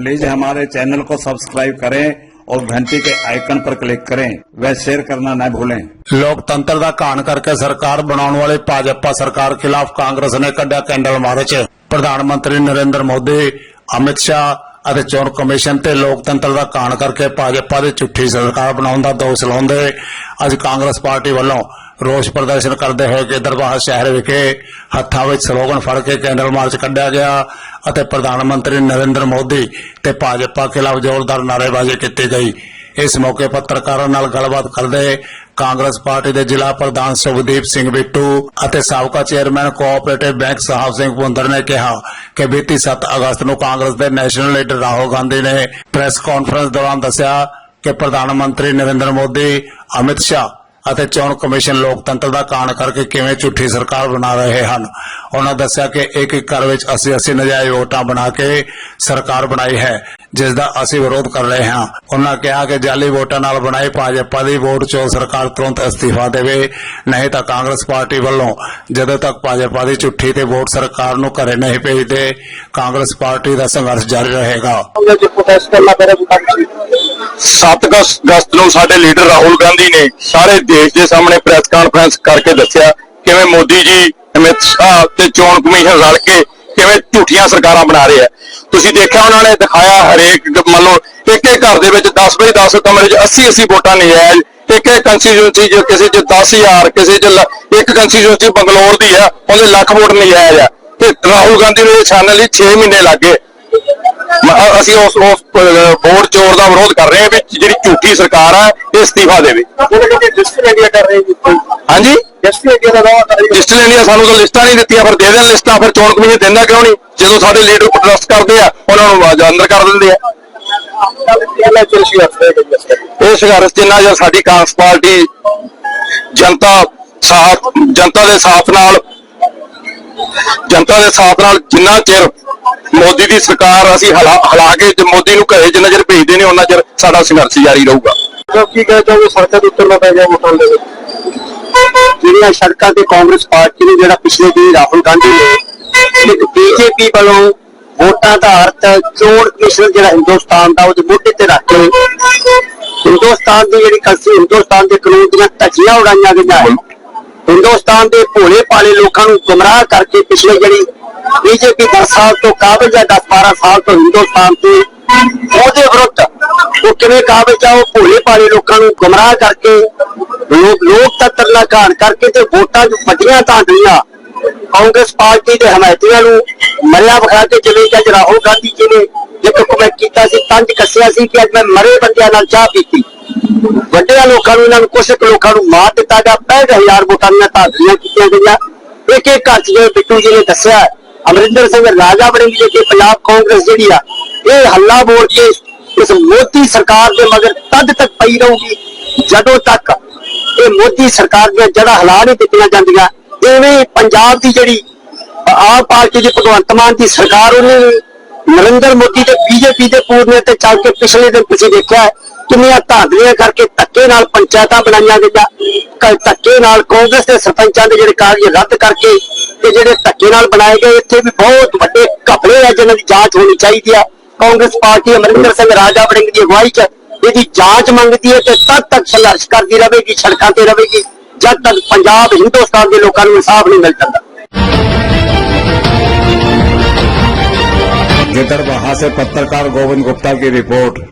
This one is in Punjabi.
प्लीज हमारे चैनल को सब्सक्राइब करें और घंटी के आइकन पर क्लिक करें व शेयर करना न भूलें ਲੋਕਤੰਤਰ ਦਾ ਘਾਣ ਕਰਕੇ ਸਰਕਾਰ ਬਣਾਉਣ ਵਾਲੀ ਭਾਜਪਾ ਸਰਕਾਰ ਖਿਲਾਫ ਕਾਂਗਰਸ ਨੇ ਕੱਢਿਆ ਕੈਂਡਲ ਮਾਰਚ ਪ੍ਰਧਾਨ ਮੰਤਰੀ ਨਰਿੰਦਰ ਮੋਦੀ ਅਮਿਤ ਸ਼ਾਹ ਅਤੇ ਚੋਣ ਕਮਿਸ਼ਨ ਤੇ ਲੋਕਤੰਤਰ ਦਾ ਘਾਣ ਕਰਕੇ ਭਾਜਪਾ ਦੀ ਝੁੱਠੀ ਸਰਕਾਰ ਬਣਾਉਣ ਦਾ ਦੋਸ਼ ਲਾਉਂਦੇ ਅੱਜ ਕਾਂਗਰਸ ਪਾਰਟੀ ਵੱਲੋਂ ਰੋਸ ਪ੍ਰਦਰਸ਼ਨ ਕਰਦੇ ਹੋਏ ਕਿ ਦਰਬਾਰ ਸ਼ਹਿਰ ਵਿਖੇ ਹੱਥਾਂ ਵਿੱਚ ਸਲੋਗਨ ਫੜ ਕੇ ਕੈਂਡਲ ਮਾਰਚ ਕੱਢਿਆ ਗਿਆ ਅਤੇ ਪ੍ਰਧਾਨ ਮੰਤਰੀ ਨਰਿੰਦਰ ਮੋਦੀ ਤੇ ਭਾਜਪਾ ਖਿਲਾਫ ਜ਼ੋਰਦਾਰ ਨਾਅਰੇਬਾਜ਼ੀ ਕੀਤੀ ਗਈ। ਇਸ ਮੌਕੇ ਪੱਤਰਕਾਰਾਂ ਨਾਲ ਗੱਲਬਾਤ ਕਰਦੇ ਕਾਂਗਰਸ ਪਾਰਟੀ ਦੇ ਜ਼ਿਲ੍ਹਾ ਪ੍ਰਧਾਨ ਸੁਖਦੀਪ ਸਿੰਘ ਬਿੱਟੂ ਅਤੇ ਸਾਬਕਾ chairman cooperative bank Sahib Singh Pundar ਨੇ ਕਿਹਾ ਕਿ ਬੀਤੀ 7 ਅਗਸਤ ਨੂੰ ਕਾਂਗਰਸ ਦੇ ਨੈਸ਼ਨਲ ਲੀਡਰ ਰਾਹੁਲ ਗਾਂਧੀ ਨੇ ਪ੍ਰੈਸ ਕਾਨਫਰੰਸ ਦੌਰਾਨ ਦੱਸਿਆ ਕਿ ਪ੍ਰਧਾਨ ਮੰਤਰੀ ਨਰਿੰਦਰ ਮੋਦੀ, ਅਮਿਤ ਸ਼ਾਹ ਅਤੇ ਚੋਣ ਕਮਿਸ਼ਨ ਲੋਕਤੰਤਰ ਦਾ ਕਾਣ ਕਰਕੇ ਕਿਵੇਂ ਝੂਠੀ ਸਰਕਾਰ ਬਣਾ ਰਹੇ ਹਨ? ਉਹਨਾਂ ਦੱਸਿਆ ਕਿ ਇੱਕ ਇੱਕ ਘਰ ਵਿੱਚ 80 80 ਨਜਾਇਜ਼ ਵੋਟਾਂ ਬਣਾ ਕੇ ਸਰਕਾਰ ਬਣਾਈ ਹੈ, ਜਿਸ ਦਾ ਅਸੀਂ ਵਿਰੋਧ ਕਰ ਰਹੇ ਹਾਂ। ਉਹਨਾਂ ਕਿਹਾ ਕਿ ਜਾਲੀ ਵੋਟਾਂ ਨਾਲ ਬਣਾਈ ਭਾਜਪਾ ਦੀ ਵੋਟ ਚੋਣ ਸਰਕਾਰ ਤੁਰੰਤ ਅਸਤੀਫਾ ਦੇਵੇ, ਨਹੀਂ ਤਾਂ ਕਾਂਗਰਸ ਪਾਰਟੀ ਵੱਲੋਂ ਜਦੋਂ ਤੱਕ ਭਾਜਪਾ ਦੀ ਝੂਠੀ ਤੇ ਵੋਟ ਸਰਕਾਰ ਨੂੰ ਘਰੇ ਨਹੀਂ ਭੇਜਦੇ, ਕਾਂਗਰਸ ਪਾਰਟੀ ਦਾ ਸੰਘਰਸ਼ ਜਾਰੀ ਰਹੇਗਾ। ਸੱਤ ਅਗਸਤ ਨੂੰ ਸਾਡੇ ਲੀਡਰ ਰਾਹੁਲ ਗਾਂਧੀ ਨੇ ਸਾਰੇ ਦੇਸ਼ ਦੇ ਸਾਹਮਣੇ ਪ੍ਰੈਸ ਕਾਨਫਰੰਸ ਕਰਕੇ ਦੱਸਿਆ, ਕਿਵੇਂ ਮੋਦੀ ਜੀ ਅਮਿਤ ਸ਼ਾਹ ਤੇ ਚੋਣ ਕਮਿਸ਼ਨ ਰਲ ਕੇ ਕਿਵੇਂ ਝੂਠੀਆਂ ਸਰਕਾਰਾਂ ਬਣਾ ਰਹੇ ਆ। ਤੁਸੀਂ ਦੇਖਿਆ ਉਹਨਾਂ ਨੇ ਦਿਖਾਇਆ ਹਰੇਕ, ਮੰਨ ਲਓ ਇੱਕ ਇੱਕ ਘਰ ਦੇ ਵਿੱਚ 10 ਬਾਈ 10 ਕਮਰੇ 'ਚ 80 80 ਵੋਟਾਂ ਨਜਾਇਜ਼ ਇੱਕ ਇੱਕ ਕੰਸਟੀਚੁਐਂਸੀ 'ਚ ਕਿਸੇ 'ਚ 10000 ਕਿਸੇ 'ਚ ਇੱਕ ਕੰਸਟੀਚੁਐਂਸੀ ਬੰਗਲੌਰ ਦੀ ਆ, ਉਹਦੇ ਲੱਖ ਵੋਟ ਨਜਾਇਜ਼ ਆ। ਤੇ ਰਾਹੁਲ ਗਾਂਧੀ ਨੂੰ ਇਹ ਛਾਣਨ ਲਈ 6 ਮਹੀਨੇ ਲੱਗੇ ਮ- ਅਸੀਂ ਉਸ ਉਸ ਵੋਟ ਚੋਰ ਦਾ ਵਿਰੋਧ ਕਰ ਰਹੇ ਹਾਂ ਵੀ ਜਿਹੜੀ ਝੂਠੀ ਸਰਕਾਰ ਆ ਇਹ ਅਸਤੀਫਾ ਦੇਵੇ। ਉਹਦੇ ਕਹਿੰਦੇ ਡਿਸਟ੍ਰਿਕਟ ਇੰਡੀਆ ਕਰ ਰਹੇ ਜੀ। ਹਾਂਜੀ? ਡਿਸਟ੍ਰਿਕਟ ਇੰਡੀਆ ਦਾ ਦਾਅਵਾ ਕਰ ਰਹੀ ਹੈ ਡਿਜੀਟਲ ਇੰਡੀਆ ਸਾਨੂੰ ਤਾਂ ਲਿਸਟਾਂ ਨਹੀਂ ਦਿੱਤੀਆਂ ਫਿਰ ਦੇ ਦੇਣ ਲਿਸਟਾਂ ਫਿਰ ਚੋਣ ਕਮਿਸ਼ਨ ਦਿੰਦਾ ਕਿਉਂ ਨਹੀਂ? ਜਦੋਂ ਸਾਡੇ ਲੀਡਰ ਪ੍ਰੋਟੈਸਟ ਕਰਦੇ ਆ ਉਹਨਾਂ ਨੂੰ ਆਵਾਜ਼ ਅੰਦਰ ਕਰ ਦਿੰਦੇ ਆ। ਪਹਿਲਾਂ ਹੱਥੇ ਇਹ ਸੰਘਰਸ਼ ਜਿੰਨਾ ਚਿਰ ਸਾਡੀ ਕਾਂਗਰਸ ਪਾਰਟੀ ਜਨਤਾ ਸਾਥ ਜਨਤਾ ਦੇ ਸਾਥ ਨਾਲ ਜਨਤਾ ਦੇ ਸਾਥ ਨਾਲ ਜਿੰਨਾ ਚਿਰ ਮੋਦੀ ਦੀ ਸਰਕਾਰ ਅਸੀਂ ਹਲਾ ਕੇ ਮੋਦੀ ਨੂੰ ਘਰੇ ਜਿੰਨਾ ਚਿਰ ਭੇਜਦੇ ਨੇ ਉਹਨਾਂ ਚਿਰ ਸਾਡਾ ਸੰਘਰਸ਼ ਜਾਰੀ ਰਹੂਗਾ। ਕੀ ਕਹਿ ਚਾਹੋਗੇ, ਸੜਕਾਂ ਦੇ ਉੱਤਰ ਪੈ ਗਿਆ ਵੋਟਾਂ ਦੇ ਵਿੱਚ? ਜਿਹੜੀਆਂ ਸੜਕਾਂ ਤੇ ਕਾਂਗਰਸ ਪਾਰਟੀ ਨੇ, ਜਿਹੜਾ ਪਿਛਲੇ ਦਿਨ ਰਾਹੁਲ ਗਾਂਧੀ ਨੇ, ਇੱਕ ਬੀਜੇਪੀ ਵੱਲੋਂ ਵੋਟਾਂ ਦਾ ਅਰਥ ਚੋਣ ਕਮਿਸ਼ਨ, ਜਿਹੜਾ ਹਿੰਦੁਸਤਾਨ ਦਾ, ਉਹਦੇ ਮੋਢੇ ਤੇ ਰੱਖ ਕੇ ਹਿੰਦੁਸਤਾਨ ਦੀ ਜਿਹੜੀ ਕਲਸੀ, ਹਿੰਦੁਸਤਾਨ ਦੇ ਕਾਨੂੰਨ ਦੀਆਂ ਧੱਜੀਆਂ ਉਡਾਈਆਂ ਗਈਆਂ। ਹਿੰਦੁਸਤਾਨ ਦੇ ਭੋਲੇ ਭਾਲੇ ਲੋਕਾਂ ਨੂੰ ਗੁੰਮਰਾਹ ਕਰਕੇ ਪਿਛਲੇ ਜਿਹੜੀ ਬੀਜੇਪੀ 10 ਸਾਲ ਤੋਂ ਕਾਬਲ ਜਾਂ 10 12 ਸਾਲ ਤੋਂ ਹਿੰਦੁਸਤਾਨ ਤੇ ਉਹਦੇ ਵਿਰੁੱਧ ਉਹ ਕਿਵੇਂ ਕਾਬਲ ਆ, ਉਹ ਭੋਲੇ ਭਾਲੇ ਲੋਕਾਂ ਨੂੰ ਗੁੰਮਰਾਹ ਕਰਕੇ, ਲੋਕ ਲੋਕਤੰਤਰ ਦਾ ਘਾਣ ਕਰਕੇ ਤੇ ਵੋਟਾਂ 'ਚ ਵੱਡੀਆਂ ਧਾਂਦਲੀਆਂ ਕਾਂਗਰਸ ਪਾਰਟੀ ਦੇ ਹਮਾਇਤੀਆਂ ਨੂੰ ਮਰਿਆ ਵਿਖਾ ਕੇ ਜਿਵੇਂ ਕਿ ਅੱਜ ਰਾਹੁਲ ਗਾਂਧੀ ਜੀ ਨੇ ਇੱਕ ਕਮੈਂਟ ਕੀਤਾ ਸੀ, ਤੰਜ ਕੱਸਿਆ ਸੀ ਕਿ ਅੱਜ ਮੈਂ ਮਰੇ ਬੰਦਿਆਂ ਨਾਲ ਚਾਹ ਪੀਤੀ। ਵੱਡਿਆਂ ਲੋਕਾਂ ਨੂੰ, ਇਹਨਾਂ ਨੂੰ ਕੁਝ ਲੋਕਾਂ ਨੂੰ ਮਾਰ ਦਿੱਤਾ ਗਿਆ 65000 ਵੋਟਾਂ ਦੀਆਂ ਧਾਂਦਲੀਆਂ ਕੀਤੀਆਂ ਗਈਆਂ। ਇੱਕ ਇੱਕ ਘਰ 'ਚ ਜਿਵੇਂ ਬਿੱਟੂ ਜੀ ਨੇ ਦੱਸਿਆ ਅਮਰਿੰਦਰ ਸਿੰਘ ਰਾਜਾ ਬਣੇਗੀ ਕਿ ਪੰਜਾਬ ਕਾਂਗਰਸ ਜਿਹੜੀ ਆ, ਇਹ ਹੱਲਾ ਬੋਲ ਕੇ ਇਸ ਮੋਦੀ ਸਰਕਾਰ ਦੇ ਮਗਰ ਤਦ ਤੱਕ ਪਈ ਰਹੂਗੀ, ਜਦੋਂ ਤੱਕ ਇਹ ਮੋਦੀ ਸਰਕਾਰ ਦੀਆਂ ਜੜ੍ਹਾਂ ਹਿਲਾ ਨਹੀਂ ਦਿੱਤੀਆਂ ਜਾਂਦੀਆਂ ਐਵੇਂ ਪੰਜਾਬ ਦੀ ਜਿਹੜੀ ਆਪ ਪਾਰਟੀ ਦੀ ਭਗਵੰਤ ਮਾਨ ਦੀ ਸਰਕਾਰ, ਉਹਨੇ ਨਰਿੰਦਰ ਮੋਦੀ ਤੇ ਬੀਜੇਪੀ ਦੇ ਪੂਰਨੇ ਤੇ ਚੱਲ ਕੇ ਪਿਛਲੇ ਦਿਨ ਤੁਸੀਂ ਦੇਖਿਆ ਕਿੰਨੀਆਂ ਧਾਂਦਲੀਆਂ ਕਰਕੇ ਧੱਕੇ ਨਾਲ ਪੰਚਾਇਤਾਂ ਬਣਾਈਆਂ ਗਈਆਂ ਧੱਕੇ ਨਾਲ ਕਾਂਗਰਸ ਦੇ ਸਰਪੰਚਾਂ ਦੇ ਜਿਹੜੇ ਕਾਗਜ਼ ਰੱਦ ਕਰਕੇ ਤੇ ਜਿਹੜੇ ਧੱਕੇ ਨਾਲ ਬਣਾਏ ਗਏ ਇੱਥੇ ਵੀ ਬਹੁਤ ਵੱਡੇ ਘਪਲੇ ਆ ਜਿਨ੍ਹਾਂ ਦੀ ਜਾਂਚ ਹੋਣੀ ਚਾਹੀਦੀ ਆ ਕਾਂਗਰਸ ਪਾਰਟੀ ਅਮਰਿੰਦਰ ਸਿੰਘ ਰਾਜਾ ਵੜਿੰਗ ਦੀ ਅਗਵਾਈ ਚ ਇਹਦੀ ਜਾਂਚ ਮੰਗਦੀ ਹੈ ਤੇ ਤਦ ਤੱਕ ਸੰਘਰਸ਼ ਕਰਦੀ ਰਹੇਗੀ ਸੜਕਾਂ ਤੇ ਰਹੇਗੀ ਜਦ ਤੱਕ ਪੰਜਾਬ ਹਿੰਦੁਸਤਾਨ ਦੇ ਲੋਕਾਂ ਨੂੰ ਇਨਸਾਫ ਨਹੀਂ ਮਿਲ ਜਾਂਦਾ गिदड़बाहा से पत्रकार गोविंद गुप्ता की रिपोर्ट